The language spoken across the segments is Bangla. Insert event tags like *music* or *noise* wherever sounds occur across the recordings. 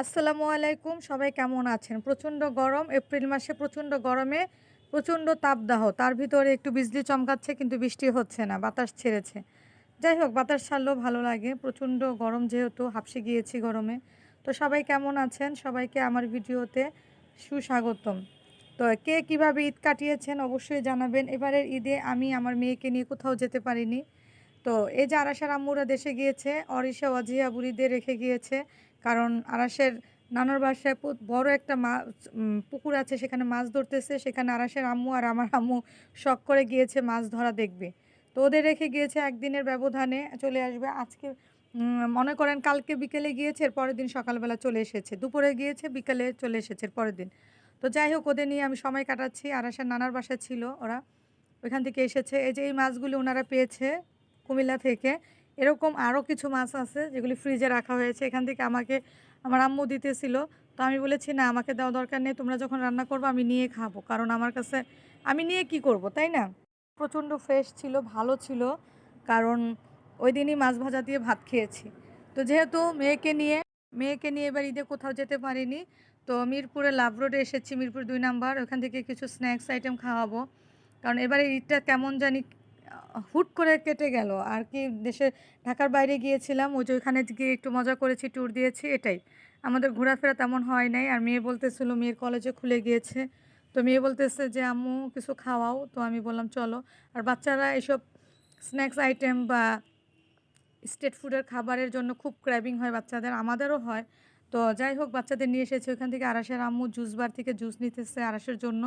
আসসালামু আলাইকুম, সবাই কেমন আছেন? প্রচণ্ড গরম, এপ্রিল মাসে প্রচণ্ড গরমে প্রচণ্ড তাপদাহ। তার ভিতরে একটু বিজলি চমকাচ্ছে, কিন্তু বৃষ্টি হচ্ছে না, বাতাস ছেড়েছে। যাই হোক, বাতাস ছাড়লেও ভালো লাগে, প্রচণ্ড গরম যেহেতু হাঁপসে গিয়েছি গরমে। তো সবাই কেমন আছেন? সবাইকে আমার ভিডিওতে সুস্বাগতম। তো কে কীভাবে ঈদ কাটিয়েছেন অবশ্যই জানাবেন। এবারের ঈদে আমি আমার মেয়েকে নিয়ে কোথাও যেতে পারিনি। তো এই যে আরাসার আম্মুরা দেশে গিয়েছে, অরিশা অজিয়া বুড়িদের রেখে গিয়েছে কারণ আরাসের নানার বাসায় বড় একটা মাছ পুকুর আছে, সেখানে মাছ ধরতেছে, সেখানে আরাসের আম্মু আর আমার আম্মু শখ করে গিয়েছে মাছ ধরা দেখবে। তো ওদের রেখে গিয়েছে একদিনের ব্যবধানে চলে আসবে। আজকে মনে করেন কালকে বিকেলে গিয়েছে, এর পরের দিন সকালবেলা চলে এসেছে। দুপুরে গিয়েছে, বিকেলে চলে এসেছে, এর পরের দিন। তো যাই হোক, ওদের নিয়ে আমি সময় কাটাচ্ছি। আরাসের নানার বাসায় ছিল ওরা। ওইখান থেকে এসেছে। এই যে এই মাছগুলি ওনারা পেয়েছে কুমিল্লা থেকে। এরকম আরও কিছু মাছ আছে যেগুলি ফ্রিজে রাখা হয়েছে। এখান থেকে আমাকে, আমার আম্মু দিতেছিল। তো আমি বলেছি, না, আমাকে দেওয়া দরকার নেই। তোমরা যখন রান্না করব, আমি নিয়ে খাব। কারণ আমার কাছে, আমি নিয়ে কি করব, তাই না? প্রচণ্ড ফ্রেশ ছিল, ভালো ছিল। কারণ ওই দিনই মাছ ভাজা দিয়ে ভাত খেয়েছি। তো যেহেতু মেয়েকে নিয়ে মেয়েকে নিয়ে এবার ঈদে কোথাও যেতে পারিনি, তো মিরপুরে লাভ রোডে এসেছি, মিরপুর দুই নাম্বার। ওখান থেকে কিছু স্ন্যাক্স আইটেম খাওয়াবো। কারণ এবারে ঈদটা কেমন জানি হুট করে কেটে গেল। আর কি দেশে ঢাকার বাইরে গিয়েছিলাম, ওই যে ওইখানে গিয়ে একটু মজা করেছি ট্যুর দিয়েছি, এটাই। আমাদের ঘোরাফেরা তেমন হয় নাই। আর মেয়ে বলতেছিল, মেয়ের কলেজে খুলে গিয়েছে। তো মেয়ে বলতেছে যে, আম্মু, কিছু খাওয়াও? তো আমি বললাম, চলো। আর বাচ্চারা এসব স্ন্যাক্স আইটেম বা স্ট্রিট ফুডের খাবারের জন্য খুব ক্র্যাবিং হয় বাচ্চাদের। আমাদেরও হয়। তো যাই হোক, বাচ্চাদের নিয়ে এসেছে ওখান থেকে আরাসের আম্মু জুস বার থেকে জুস নিতেছে আরাসের জন্য।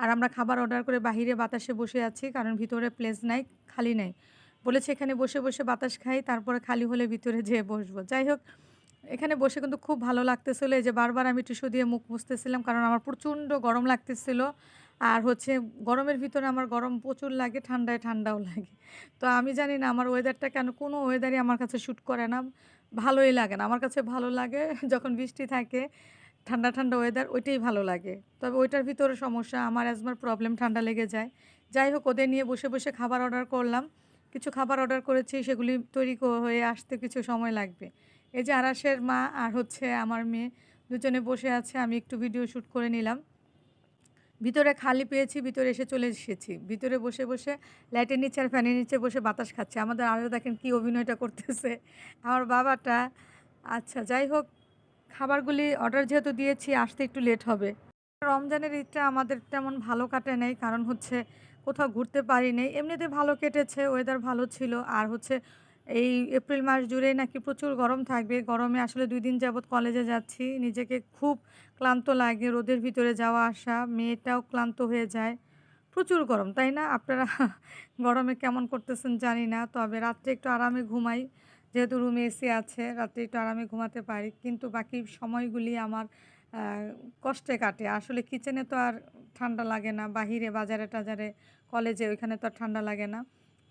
আর আমরা খাবার অর্ডার করে বাহিরে বাতাসে বসে আছি, কারণ ভিতরে প্লেস নাই, খালি নাই। বলেছে এখানে বসে বসে বাতাস খাই, তারপরে খালি হলে ভিতরে যেয়ে বসবো। যাই হোক, এখানে বসে কিন্তু খুব ভালো লাগতেছিলো। এই যে বারবার আমি টিস্যু দিয়ে মুখ মুছতেছিলাম, কারণ আমার প্রচণ্ড গরম লাগতেছিল। আর হচ্ছে গরমের ভিতরে আমার গরম প্রচুর লাগে, ঠান্ডায় ঠান্ডাও লাগে। তো আমি জানি না আমার ওয়েদারটা কেন, কোনো ওয়েদারই আমার কাছে শ্যুট করে না, ভালোই লাগে না। আমার কাছে ভালো লাগে *laughs* যখন বৃষ্টি থাকে, ঠান্ডা ঠান্ডা ওয়েদার ওইটাই ভালো লাগে। তবে ওইটার ভিতরে সমস্যা, আমার অ্যাজমার প্রবলেম ঠান্ডা লেগে যায়। যাই হোক, ওদের নিয়ে বসে বসে খাবার অর্ডার করলাম। কিছু খাবার অর্ডার করেছি, সেগুলি তৈরি হয়ে আসতে কিছু সময় লাগবে। এই যে আরাসের মা আর হচ্ছে আমার মেয়ে, দুজনে বসে আছে, আমি একটু ভিডিও শ্যুট করে নিলাম। ভিতরে খালি পেয়েছি, ভিতরে এসে চলে এসেছি। ভিতরে বসে বসে লাইটের নিচে আর ফ্যানের নিচে বসে বাতাস খাচ্ছে। আমাদের আরও দেখেন কি অভিনয়টা করতেছে। আমার বাবাটা আচ্ছা যাই হোক, খাবারগুলি অর্ডার যেহেতু দিয়েছি, আসতে একটু লেট হবে। রমজানের ঈদটা আমাদের তেমন ভালো কাটে নাই, কারণ হচ্ছে কোথাও ঘুরতে পারি নাই। এমনিতে ভালো কেটেছে ওয়েদার ভালো ছিল। আর হচ্ছে এই এপ্রিল মাস জুড়েই নাকি প্রচুর গরম থাকবে। গরমে আসলে দুই দিন যাবৎ কলেজে যাচ্ছি। নিজেকে খুব ক্লান্ত লাগে, রোদের ভিতরে যাওয়া আসা, মেয়েটাও ক্লান্ত হয়ে যায়। প্রচুর গরম, তাই না? আপনারা *laughs* গরমে কেমন করতেছেন জানি না, তবে রাত্রে একটু আরামে ঘুমাই। যেহেতু রুমে এসি আছে, রাত্রে একটু আরামে ঘুমাতে পারি। কিন্তু বাকি সময়গুলি আমার কষ্টে কাটে। আসলে কিচেনে তো আর ঠান্ডা লাগে না, বাহিরে বাজারে টাজারে কলেজে ওইখানে তো আর ঠান্ডা লাগে না।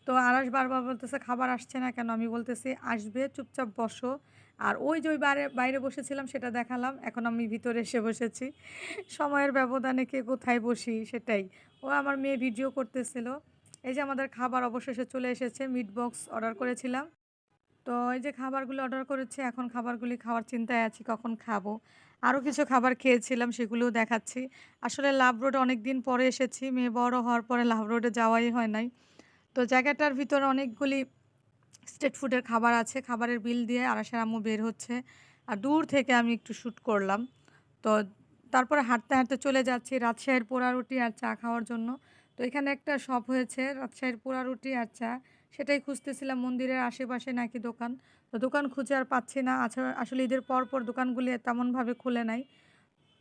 তো আরাস বারবার বলতেছে, খাবার আসছে না কেন? আমি বলতেছি, আসবে, চুপচাপ বসো। আর ওই যে ওই বাইরে বাইরে বসেছিলাম, সেটা দেখালাম। এখন আমি ভিতরে এসে বসেছি। সময়ের ব্যবধানে কে কোথায় বসি, সেটাই। ও আমার মেয়ে ভিডিও করতেছিল। এই যে আমাদের খাবার অবশেষে চলে এসেছে মিট বক্স অর্ডার করেছিলাম। তো এই যে খাবারগুলো অর্ডার করেছি, এখন খাবারগুলি খাওয়ার চিন্তায় আছি, কখন খাব? আরও কিছু খাবার খেয়েছিলাম, সেগুলোও দেখাচ্ছি। আসলে লাভ রোডে অনেক দিন পরে এসেছি, মেয়ে বড় হওয়ার পরে লাভ রোডে যাওয়াই হয় নাই। তো জায়গাটার ভিতরে অনেকগুলি স্ট্রিট ফুডের খাবার আছে। খাবারের বিল দিয়ে আরাসের আম্মু বের হচ্ছে। আর দূর থেকে আমি একটু শ্যুট করলাম। তো তারপরে হাঁটতে হাঁটতে চলে যাচ্ছি রাজশাহীর পোড়া রুটি আর চা খাওয়ার জন্য। তো এখানে একটা শপ হয়েছে রাজশাহীর পোড়া রুটি আর চা। সেটাই খুঁজতেছিলাম মন্দিরের আশেপাশে নাকি দোকান। তো দোকান খুঁজে আর পাচ্ছি না। আসলে ঈদের পর পর দোকানগুলি তেমনভাবে খুলে নাই।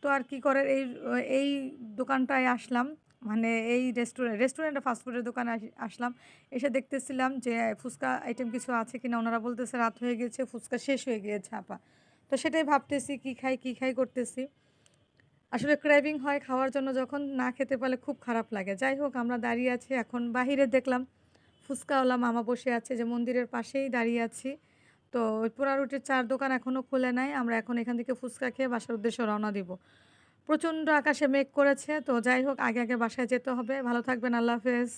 তো আর কি করে এই এই দোকানটায় আসলাম। মানে এই রেস্টুরেন্ট রেস্টুরেন্টে ফাস্টফুডের দোকানে আসলাম। এসে দেখতেছিলাম যে, ফুচকা আইটেম কিছু আছে কিনা। ওনারা বলতেছে, রাত হয়ে গেছে, ফুচকা শেষ হয়ে গিয়েছে, আপা। তো সেটাই ভাবতেছি, কি খাই কি খাই করতেছি। আসলে ক্র্যাভিং হয় খাওয়ার জন্য, যখন না খেতে পারলে খুব খারাপ লাগে। যাই হোক, আমরা দাঁড়িয়ে আছি, এখন বাহিরে দেখলাম ফুচকাওয়ালা মামা বসে আছে যে, মন্দিরের পাশেই দাঁড়িয়ে আছি। তো পোড়া রুটির চার দোকান এখনও খুলে নাই। আমরা এখন এখান থেকে ফুচকা খেয়ে বাসার উদ্দেশ্যে রওনা দিব। প্রচণ্ড আকাশে মেঘ করেছে। তো যাই হোক, আগে আগে বাসায় যেতে হবে। ভালো থাকবেন। আল্লাহ হাফেজ।